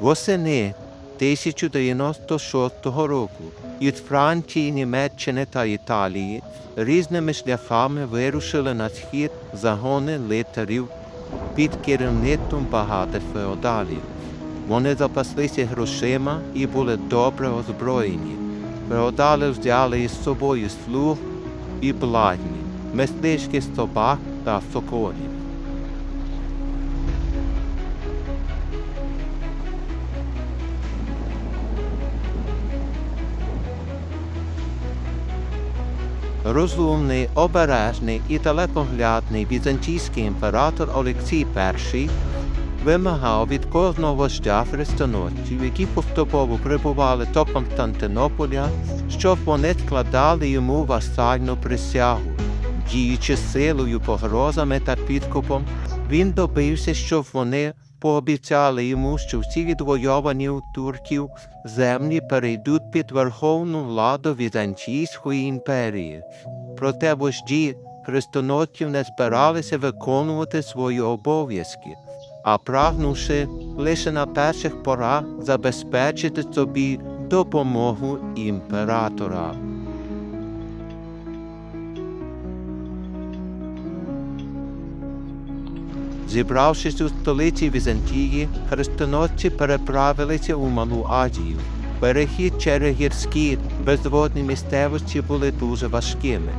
Восени 1096 року від Франції, Німеччини та Італії різними шляхами вирушили на схід загони лицарів під керівництвом багатих феодалів. Вони запаслися грошима і були добре озброєні. Феодали взяли із собою слуг і бладні, мисливських собак та соколів. Розумний, обережний і далекоглядний візантійський імператор Олексій І вимагав від кожного вождя хрестоносців, які поступово прибували до Константинополя, щоб вони складали йому васальну присягу. Діючи силою, погрозами та підкупом, він добився, щоб вони пообіцяли йому, що всі відвойовані у турків землі перейдуть під верховну владу Візантійської імперії. Проте вожді хрестоносців не збиралися виконувати свої обов'язки, а прагнувши лише на перших порах забезпечити собі допомогу імператора. Зібравшись у столиці Візантії, хрестоносці переправилися у Малу Азію. Перехід через гірські безводні місцевості були дуже важкими.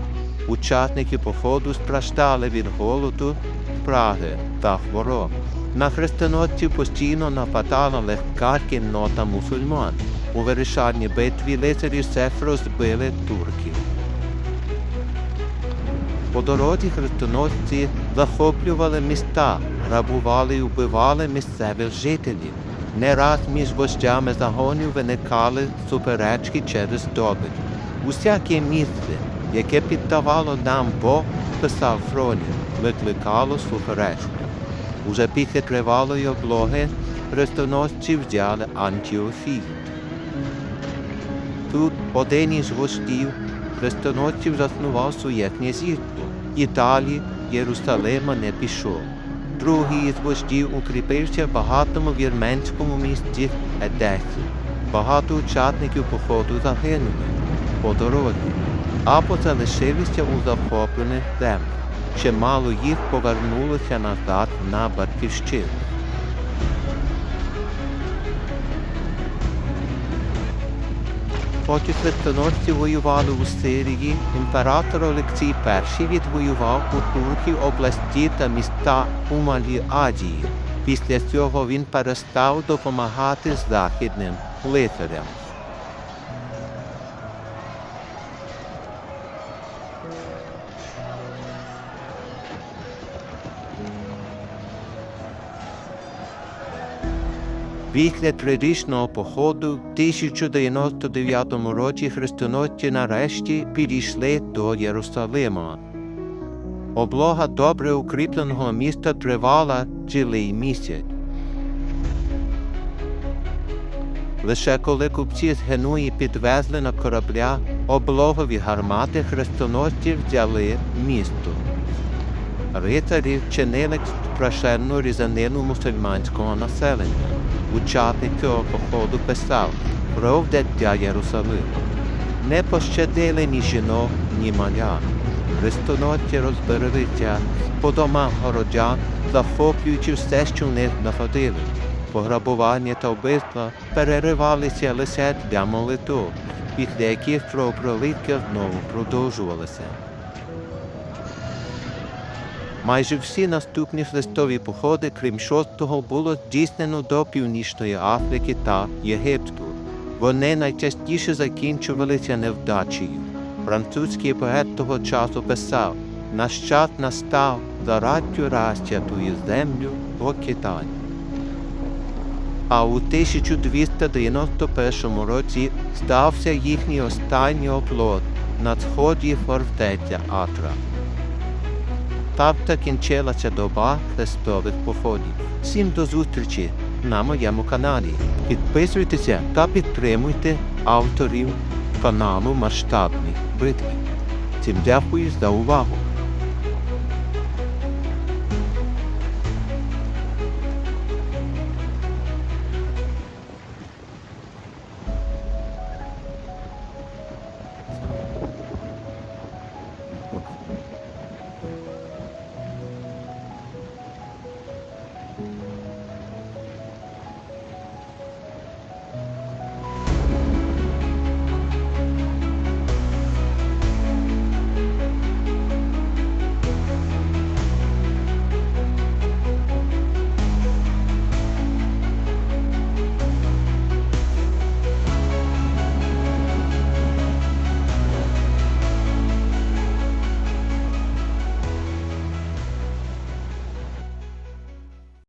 Учасники походу страждали від голоду, спраги та хвороб. На хрестоносців постійно нападала легка кіннота мусульман. У вирішальній битві лицарі Сефро збили турків. По дорозі хрестоносці захоплювали міста, грабували і вбивали місцевих жителів. Не раз між вождями загонів виникали суперечки через здобич. Усяке місце, яке піддавало нам Бог, писав Фронін, викликало суперечку. Уже після тривалої облоги хрестоносці взяли Антіофіт. Тут один із вождів хрестоносців заснував своє князівство. І далі Єрусалима не пішов. Другий із вождів укріпився в багатому вірменському місті Едесі. Багато учасників походу загинули по дорозі, або залишилися у захоплених землях. Чимало їх повернулося назад на батьківщину. Поки хрестоносці воювали у Сирії, імператор Олексій І відвоював у турків області та міста у Малій Азії. Після цього він перестав допомагати західним лицарям. Після трирічного походу в 1099 році хрестоносці нарешті підійшли до Єрусалима. Облога добре укріпленого міста тривала цілий місяць. Лише коли купці з Генуї підвезли на корабля облогові гармати, хрестоносці взяли місто. Рицарі вчинили страшенну різанину мусульманського населення. Учасник цього походу писав про вдаття Єрусалиму. Не пощадили ні жінок, ні малян. Хрестоносці розбереться по домах городян, захоплюючи все, що в них знаходили. Пограбування та вбивства переривалися лише для молитов, після яких кровопролиття знову продовжувалося. Майже всі наступні хрестові походи, крім шостого, було здійснено до Північної Африки та Єгипту. Вони найчастіше закінчувалися невдачею. Французький поет того часу писав «Наш час настав за раддю розтятую землю покидань. А у 1291 році стався їхній останній оплот на сході фортеця Атра. Так ця доба хрестових походів. Всім до зустрічі на моєму каналі. Підписуйтеся та підтримуйте авторів каналу масштабних битв. Всім дякую за увагу.